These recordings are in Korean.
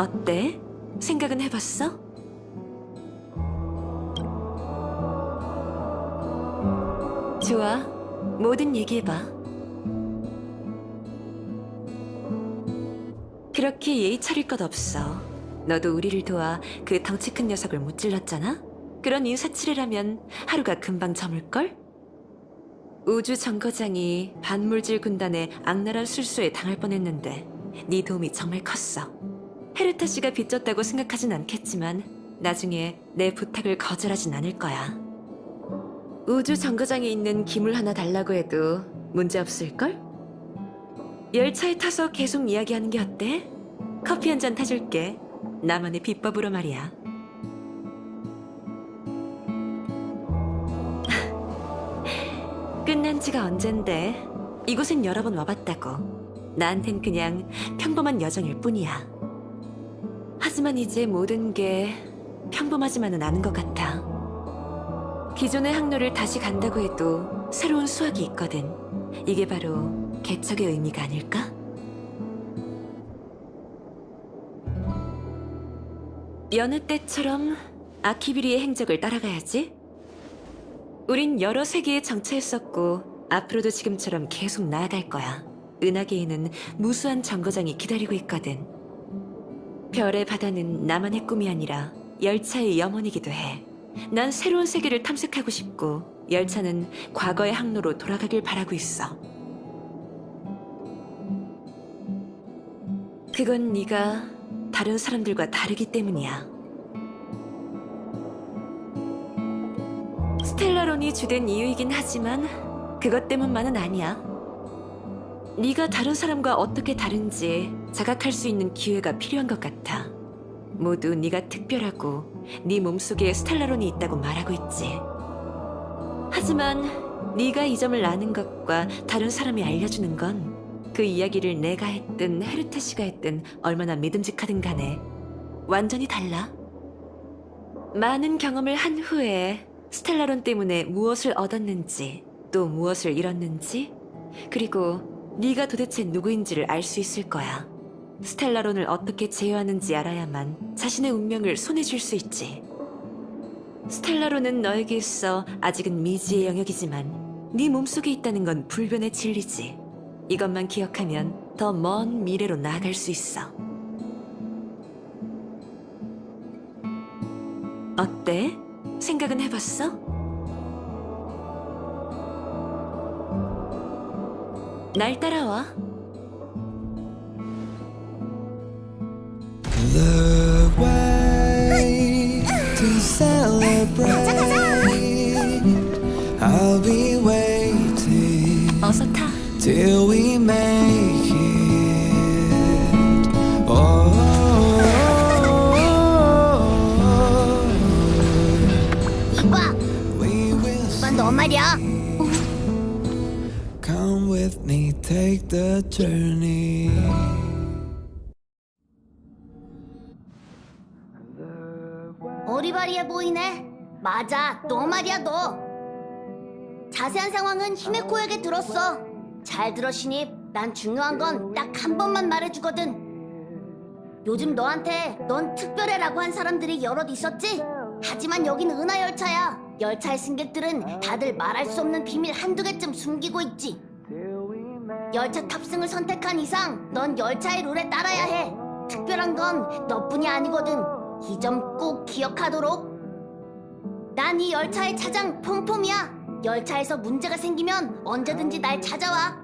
어때? 생각은 해봤어? 좋아. 뭐든 얘기해봐. 그렇게 예의 차릴 것 없어. 너도 우리를 도와 그 덩치 큰 녀석을 무찔렀잖아? 그런 인사치레라면 하루가 금방 저물걸? 우주 정거장이 반물질 군단의 악랄한 술수에 당할 뻔했는데 네 도움이 정말 컸어. 헤르타 씨가 빚졌다고 생각하진 않겠지만 나중에 내 부탁을 거절하진 않을 거야. 우주 정거장에 있는 기물 하나 달라고 해도 문제 없을걸? 열차에 타서 계속 이야기하는 게 어때? 커피 한 잔 타줄게. 나만의 비법으로 말이야. 끝난 지가 언젠데 이곳엔 여러 번 와봤다고. 나한텐 그냥 평범한 여정일 뿐이야. 하지만 이제 모든 게 평범하지만은 않은 것 같아. 기존의 항로를 다시 간다고 해도 새로운 수학이 있거든. 이게 바로 개척의 의미가 아닐까? 여느 때처럼 아키비리의 행적을 따라가야지. 우린 여러 세계에 정체했었고 앞으로도 지금처럼 계속 나아갈 거야. 은하계에는 무수한 정거장이 기다리고 있거든. 별의 바다는 나만의 꿈이 아니라 열차의 염원이기도 해. 난 새로운 세계를 탐색하고 싶고 열차는 과거의 항로로 돌아가길 바라고 있어. 그건 네가 다른 사람들과 다르기 때문이야. 스텔라론이 주된 이유이긴 하지만 그것 때문만은 아니야. 네가 다른 사람과 어떻게 다른지 자각할 수 있는 기회가 필요한 것 같아. 모두 네가 특별하고 네 몸속에 스텔라론이 있다고 말하고 있지. 하지만 네가 이 점을 아는 것과 다른 사람이 알려주는 건 그 이야기를 내가 했든 헤르테 씨가 했든 얼마나 믿음직하든 간에 완전히 달라. 많은 경험을 한 후에 스텔라론 때문에 무엇을 얻었는지 또 무엇을 잃었는지 그리고 네가 도대체 누구인지를 알 수 있을 거야. 스텔라론을 어떻게 제어하는지 알아야만 자신의 운명을 손에 쥘수 있지. 스텔라론은 너에게 있어 아직은 미지의 영역이지만 네 몸속에 있다는 건 불변의 진리지. 이것만 기억하면 더 먼 미래로 나아갈 수 있어. 어때? 생각은 해봤어? 날 따라와. The way to celebrate. I'll be waiting 어서 타. till we make The journey. 어리바리해 보이네. 맞아, 너 말이야 너. 자세한 상황은 히메코에게 들었어. 잘 신입. 난 중요한 건 딱 한 번만 말해주거든. 요즘 너한테 넌 특별해라고 한 사람들이 여럿 있었지? 하지만 여긴 은하 열차야. 열차의 승객들은 다들 말할 수 없는 비밀 한두 개쯤 숨기고 있지. 열차 탑승을 선택한 이상 넌 열차의 룰에 따라야 해. 특별한 건 너뿐이 아니거든. 이 점 꼭 기억하도록. 난 이 열차의 차장 폼폼이야. 열차에서 문제가 생기면 언제든지 날 찾아와.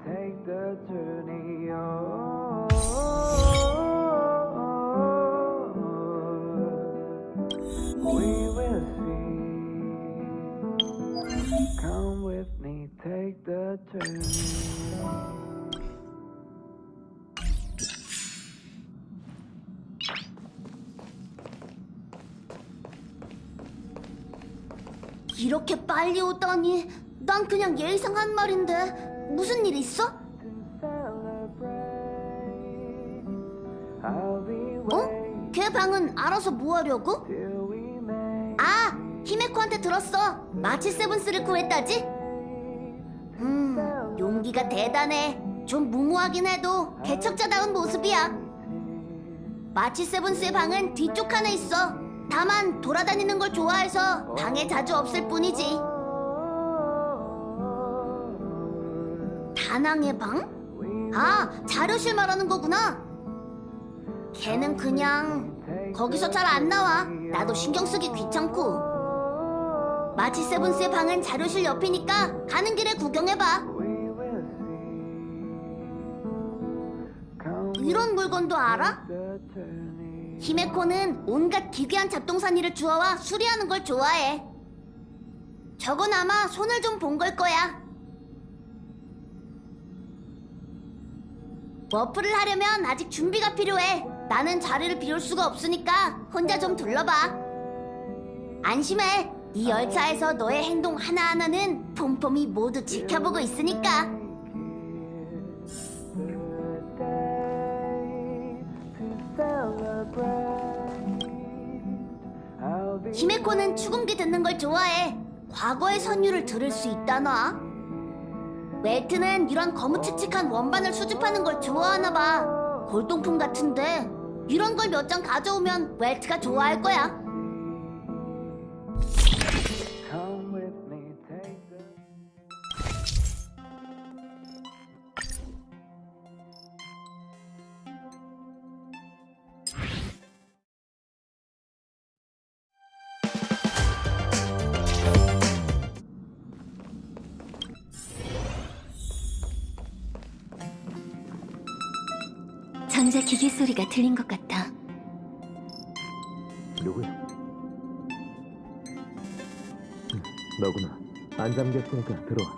See. Come with me, take the journey. 이렇게 빨리 오다니. 난 그냥 예의상 한 말인데. 무슨 일 있어? 어? 걔 방은 알아서 뭐 하려고? till we make 아, 히메코한테 들었어. 마치 세븐스를 구했다지? 음, 용기가 대단해. 좀 무모하긴 해도 개척자다운 모습이야. 마치 세븐스의 방은 뒤쪽 칸에 있어. 다만 돌아다니는 걸 좋아해서 방에 자주 없을 뿐이지. 다낭의 방? 아, 자료실 말하는 거구나. 걔는 그냥 거기서 잘 안 나와. 나도 신경 쓰기 귀찮고. 마치 세븐스의 방은 자료실 옆이니까 가는 길에 구경해봐. 이런 물건도 알아? 히메코는 온갖 기괴한 잡동사니를 주워와 수리하는 걸 좋아해. 저건 아마 손을 좀 본 걸 거야. 워프를 하려면 아직 준비가 필요해. 나는 자리를 비울 수가 없으니까 혼자 좀 둘러봐. 안심해. 이 열차에서 너의 행동 하나하나는 폼폼이 모두 지켜보고 있으니까. 히메코는 추궁기 듣는 걸 좋아해. 과거의 선율을 들을 수 있다나? 웰트는 이런 거무칙칙한 원반을 수집하는 걸 좋아하나 봐. 골동품 같은데 이런 걸 몇 장 가져오면 웰트가 좋아할 거야. 기계 소리가 들린 것 같아. 누구야? 응, 너구나. 안 잠겼으니까 들어와.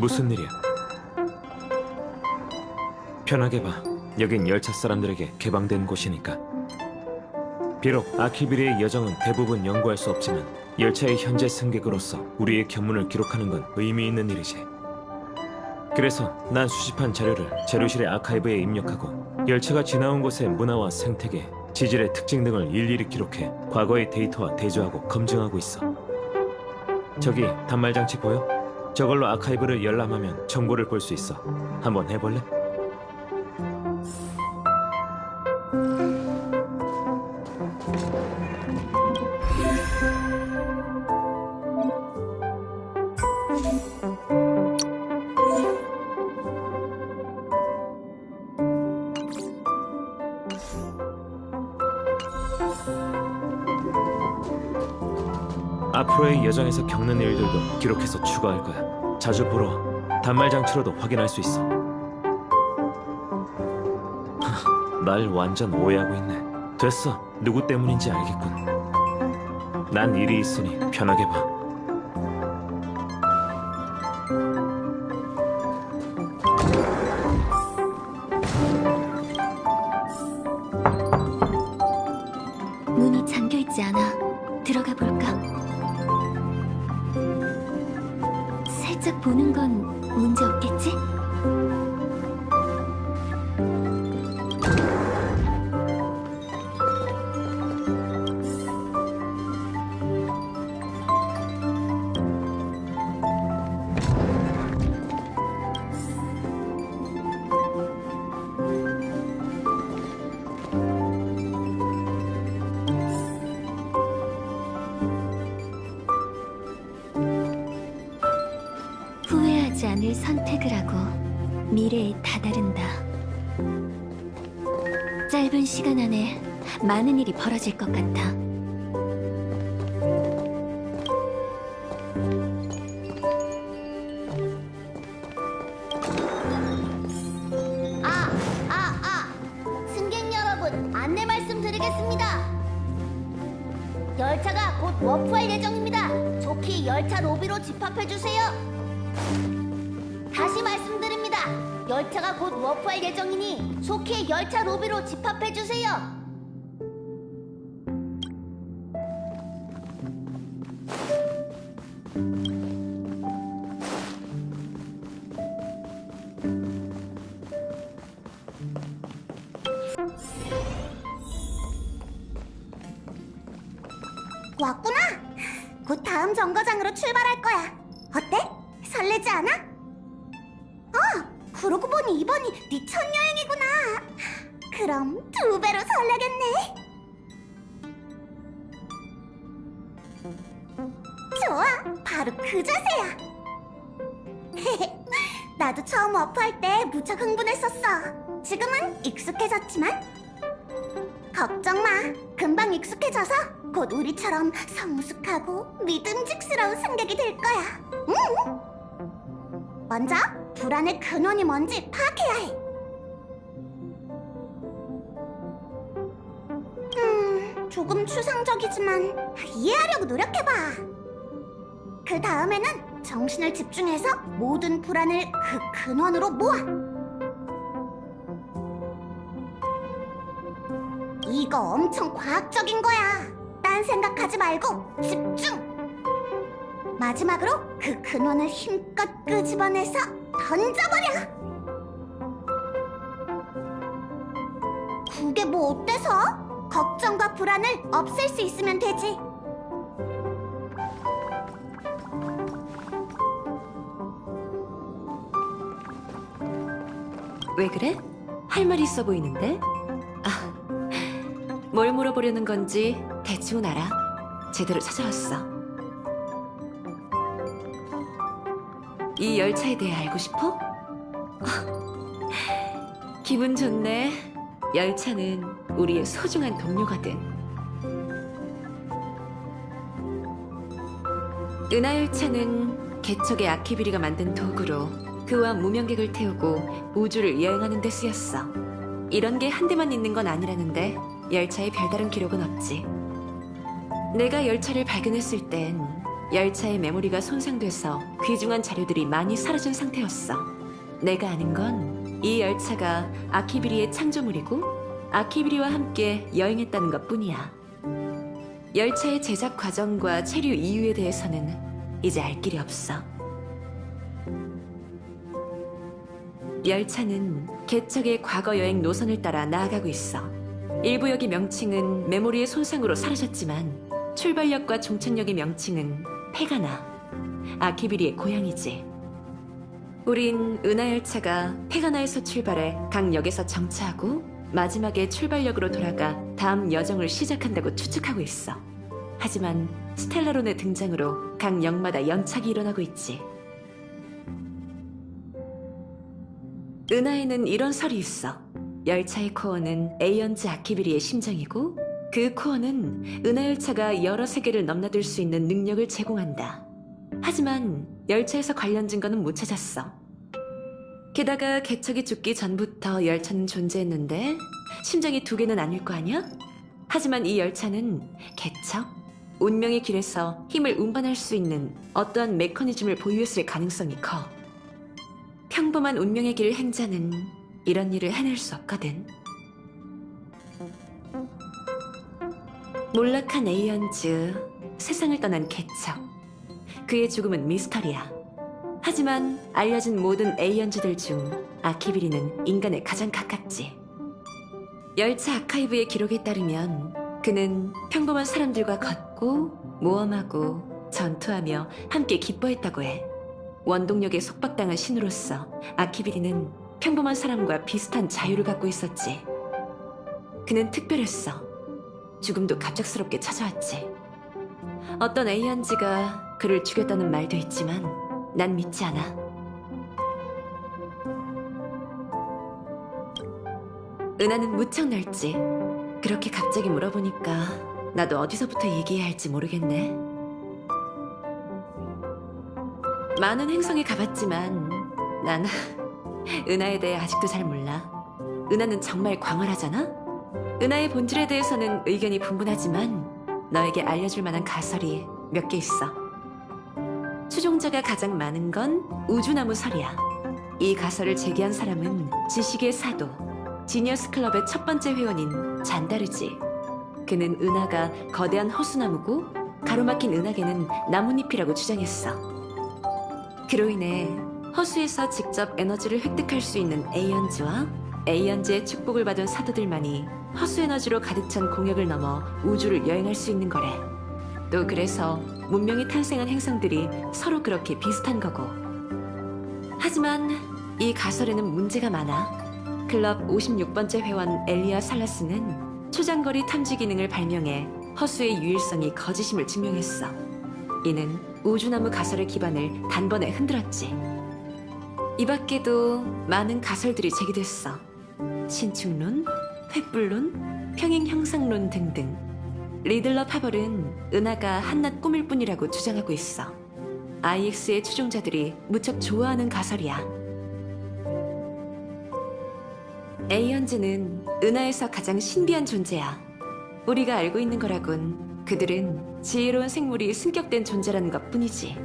무슨 일이야? 편하게 봐. 여긴 열차 사람들에게 개방된 곳이니까. 비록 아키비리의 여정은 대부분 연구할 수 없지만 열차의 현재 승객으로서 우리의 견문을 기록하는 건 의미 있는 일이지. 그래서 난 수집한 자료를 재료실의 아카이브에 입력하고 열차가 지나온 곳의 문화와 생태계, 지질의 특징 등을 일일이 기록해 과거의 데이터와 대조하고 검증하고 있어. 저기 단말 장치 보여? 저걸로 아카이브를 열람하면 정보를 볼 수 있어. 한번 해볼래? 여정에서 겪는 일들도 기록해서 추가할 거야. 자주 보러 와. 단말 장치로도 확인할 수 있어. 하, 날 완전 오해하고 있네. 됐어. 누구 때문인지 알겠군. 난 일이 있으니 편하게 봐. 않을 선택을 하고 미래에 다다른다. 짧은 시간 안에 많은 일이 벌어질 것 같아. 아, 아, 아! 승객 여러분, 안내 말씀드리겠습니다. 열차가 곧 워프할 예정입니다. 좋게 열차 로비로 집합해 주세요. 곧 워프할 예정이니 속히 열차 로비로 집합해 주세요. 자세야. 나도 처음 워프할 때 무척 흥분했었어. 지금은 익숙해졌지만 걱정 마. 금방 익숙해져서 곧 우리처럼 성숙하고 믿음직스러운 승객이 될 거야. 응? 먼저 불안의 근원이 뭔지 파악해야 해. 음, 조금 추상적이지만 이해하려고 노력해봐. 그 다음에는 정신을 집중해서 모든 불안을 그 근원으로 모아. 이거 엄청 과학적인 거야. 딴 생각하지 말고 집중. 마지막으로 그 근원을 힘껏 끄집어내서 던져버려. 그게 뭐 어때서? 걱정과 불안을 없앨 수 있으면 되지. 왜 그래? 할 말 있어 보이는데? 아, 뭘 물어보려는 건지 대충은 알아. 제대로 찾아왔어. 이 열차에 대해 알고 싶어? 기분 좋네. 열차는 우리의 소중한 동료거든. 은하열차는 개척의 아키비리가 만든 도구로 그와 무명객을 태우고 우주를 여행하는 데 쓰였어. 이런 게 한 대만 있는 건 아니라는데 열차에 별다른 기록은 없지. 내가 열차를 발견했을 땐 열차의 메모리가 손상돼서 귀중한 자료들이 많이 사라진 상태였어. 내가 아는 건 이 열차가 아키비리의 창조물이고 아키비리와 함께 여행했다는 것 뿐이야. 열차의 제작 과정과 체류 이유에 대해서는 이제 알 길이 없어. 열차는 개척의 과거 여행 노선을 따라 나아가고 있어. 일부 역의 명칭은 메모리의 손상으로 사라졌지만 출발역과 종착역의 명칭은 페가나, 아키비리의 고향이지. 우린 은하열차가 페가나에서 출발해 각 역에서 정차하고 마지막에 출발역으로 돌아가 다음 여정을 시작한다고 추측하고 있어. 하지만 스텔라론의 등장으로 각 역마다 연착이 일어나고 있지. 은하에는 이런 설이 있어. 열차의 코어는 에이언즈 아키비리의 심장이고 그 코어는 은하 열차가 여러 세계를 넘나들 수 있는 능력을 제공한다. 하지만 열차에서 관련 증거는 못 찾았어. 게다가 개척이 죽기 전부터 열차는 존재했는데 심장이 두 개는 아닐 거 아니야? 하지만 이 열차는 개척, 운명의 길에서 힘을 운반할 수 있는 어떠한 메커니즘을 보유했을 가능성이 커. 평범한 운명의 길 행자는 이런 일을 해낼 수 없거든. 몰락한 에이언즈, 세상을 떠난 개척. 그의 죽음은 미스터리야. 하지만 알려진 모든 에이언즈들 중 아키비리는 인간에 가장 가깝지. 열차 아카이브의 기록에 따르면 그는 평범한 사람들과 걷고 모험하고 전투하며 함께 기뻐했다고 해. 원동력에 속박당한 신으로서 아키비리는 평범한 사람과 비슷한 자유를 갖고 있었지. 그는 특별했어. 죽음도 갑작스럽게 찾아왔지. 어떤 에이언즈가 그를 죽였다는 말도 있지만 난 믿지 않아. 은하는 무척 넓지. 그렇게 갑자기 물어보니까 나도 어디서부터 얘기해야 할지 모르겠네. 많은 행성에 가봤지만 난 은하에 대해 아직도 잘 몰라. 은하는 정말 광활하잖아? 은하의 본질에 대해서는 의견이 분분하지만 너에게 알려줄 만한 가설이 몇 개 있어. 추종자가 가장 많은 건 우주나무 설이야. 이 가설을 제기한 사람은 지식의 사도, 지니어스 클럽의 첫 번째 회원인 잔다르지. 그는 은하가 거대한 허수나무고 가로막힌 은하계는 나뭇잎이라고 주장했어. 그로 인해 허수에서 직접 에너지를 획득할 수 있는 에이언즈와 에이언즈의 축복을 받은 사도들만이 허수 에너지로 가득 찬 공역을 넘어 우주를 여행할 수 있는 거래. 또 그래서 문명이 탄생한 행성들이 서로 그렇게 비슷한 거고. 하지만 이 가설에는 문제가 많아. 클럽 56번째 회원 엘리아 살라스는 초장거리 탐지 기능을 발명해 허수의 유일성이 거짓임을 증명했어. 이는 우주나무 가설의 기반을 단번에 흔들었지. 이 밖에도 많은 가설들이 제기됐어. 신축론, 횃불론, 평행 형상론 등등. 리들러 파벌은 은하가 한낱 꿈일 뿐이라고 주장하고 있어. IX의 추종자들이 무척 좋아하는 가설이야. 에이언즈는 은하에서 가장 신비한 존재야. 우리가 알고 있는 거라곤 그들은 지혜로운 생물이 승격된 존재라는 것 뿐이지.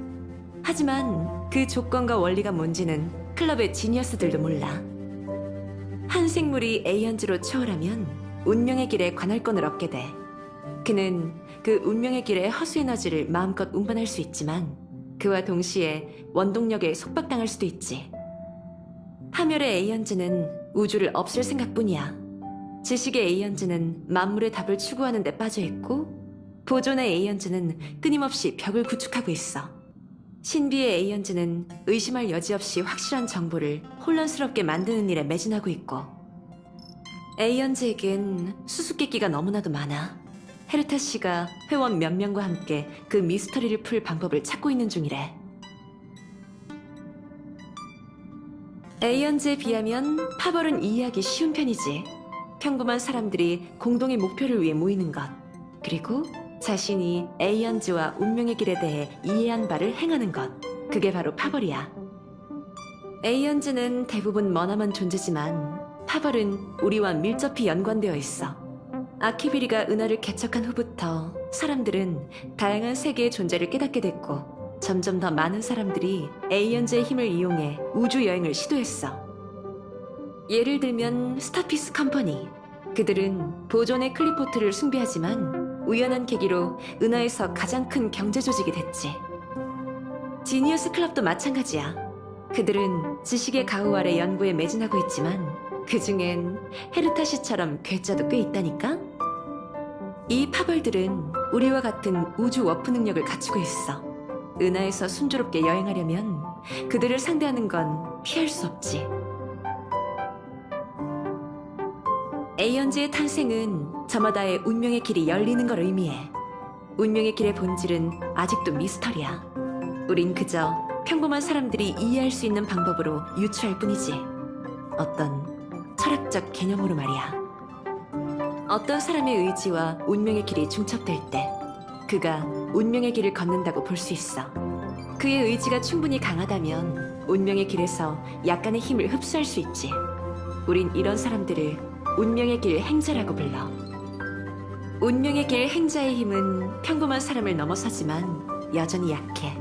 하지만 그 조건과 원리가 뭔지는 클럽의 지니어스들도 몰라. 한 생물이 에이언즈로 초월하면 운명의 길에 관할권을 얻게 돼. 그는 그 운명의 길의 허수 에너지를 마음껏 운반할 수 있지만 그와 동시에 원동력에 속박당할 수도 있지. 파멸의 에이언즈는 우주를 없앨 생각뿐이야. 지식의 에이언즈는 만물의 답을 추구하는 데 빠져 있고 보존의 에이언즈는 끊임없이 벽을 구축하고 있어. 신비의 에이언즈는 의심할 여지 없이 확실한 정보를 혼란스럽게 만드는 일에 매진하고 있고 에이언즈에겐 수수께끼가 너무나도 많아. 헤르타 씨가 회원 몇 명과 함께 그 미스터리를 풀 방법을 찾고 있는 중이래. 에이언즈에 비하면 파벌은 이해하기 쉬운 편이지. 평범한 사람들이 공동의 목표를 위해 모이는 것. 그리고 자신이 에이언즈와 운명의 길에 대해 이해한 바를 행하는 것. 그게 바로 파벌이야. 에이언즈는 대부분 머나먼 존재지만 파벌은 우리와 밀접히 연관되어 있어. 아키비리가 은하를 개척한 후부터 사람들은 다양한 세계의 존재를 깨닫게 됐고 점점 더 많은 사람들이 에이언즈의 힘을 이용해 우주 여행을 시도했어. 예를 들면 스타피스 컴퍼니. 그들은 보존의 클리포트를 숭배하지만 우연한 계기로 은하에서 가장 큰 경제 조직이 됐지. 지니어스 클럽도 마찬가지야. 그들은 지식의 가호 아래 연구에 매진하고 있지만 그 중엔 헤르타 씨처럼 괴짜도 꽤 있다니까? 이 파벌들은 우리와 같은 우주 워프 능력을 갖추고 있어. 은하에서 순조롭게 여행하려면 그들을 상대하는 건 피할 수 없지. 에이언즈의 탄생은 저마다의 운명의 길이 열리는 걸 의미해. 운명의 길의 본질은 아직도 미스터리야. 우린 그저 평범한 사람들이 이해할 수 있는 방법으로 유추할 뿐이지. 어떤 철학적 개념으로 말이야. 어떤 사람의 의지와 운명의 길이 중첩될 때 그가 운명의 길을 걷는다고 볼 수 있어. 그의 의지가 충분히 강하다면 운명의 길에서 약간의 힘을 흡수할 수 있지. 우린 이런 사람들을 운명의 길 행자라고 불러. 운명의 길 행자의 힘은 평범한 사람을 넘어서지만 여전히 약해.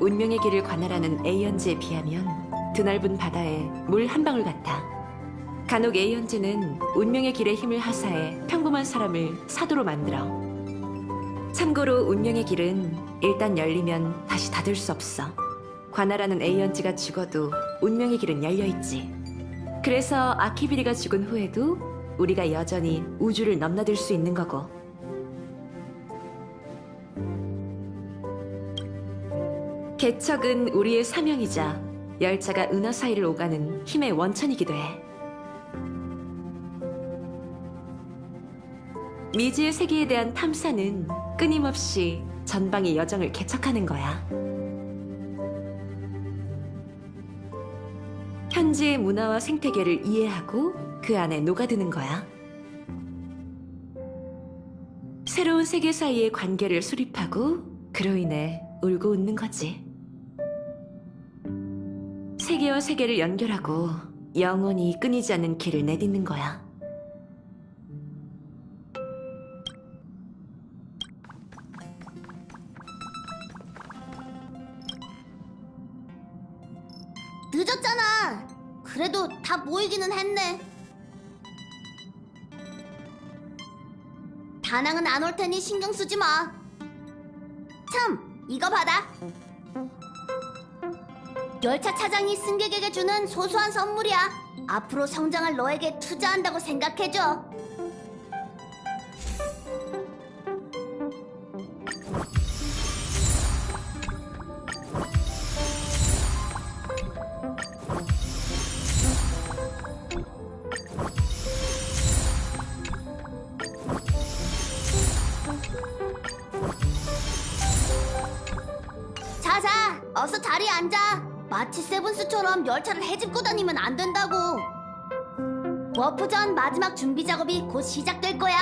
운명의 길을 관할하는 에이언즈에 비하면 드넓은 바다에 물 한 방울 같아. 간혹 에이언즈는 운명의 길에 힘을 하사해 평범한 사람을 사도로 만들어. 참고로 운명의 길은 일단 열리면 다시 닫을 수 없어. 관할하는 에이언즈가 죽어도 운명의 길은 열려 있지. 그래서 아키비리가 죽은 후에도 우리가 여전히 우주를 넘나들 수 있는 거고. 개척은 우리의 사명이자 열차가 은하 사이를 오가는 힘의 원천이기도 해. 미지의 세계에 대한 탐사는 끊임없이 전방의 여정을 개척하는 거야. 현지의 문화와 생태계를 이해하고 그 안에 녹아드는 거야. 새로운 세계 사이의 관계를 수립하고 그로 인해 울고 웃는 거지. 세계와 세계를 연결하고 영원히 끊이지 않는 길을 내딛는 거야. 모이기는 했네. 다낭은 안 올 테니 신경 쓰지 마. 참, 이거 받아. 열차 차장이 승객에게 주는 소소한 선물이야. 앞으로 성장할 너에게 투자한다고 생각해줘. 마치 세븐스처럼 열차를 헤집고 다니면 안 된다고. 워프전 마지막 준비 작업이 곧 시작될 거야.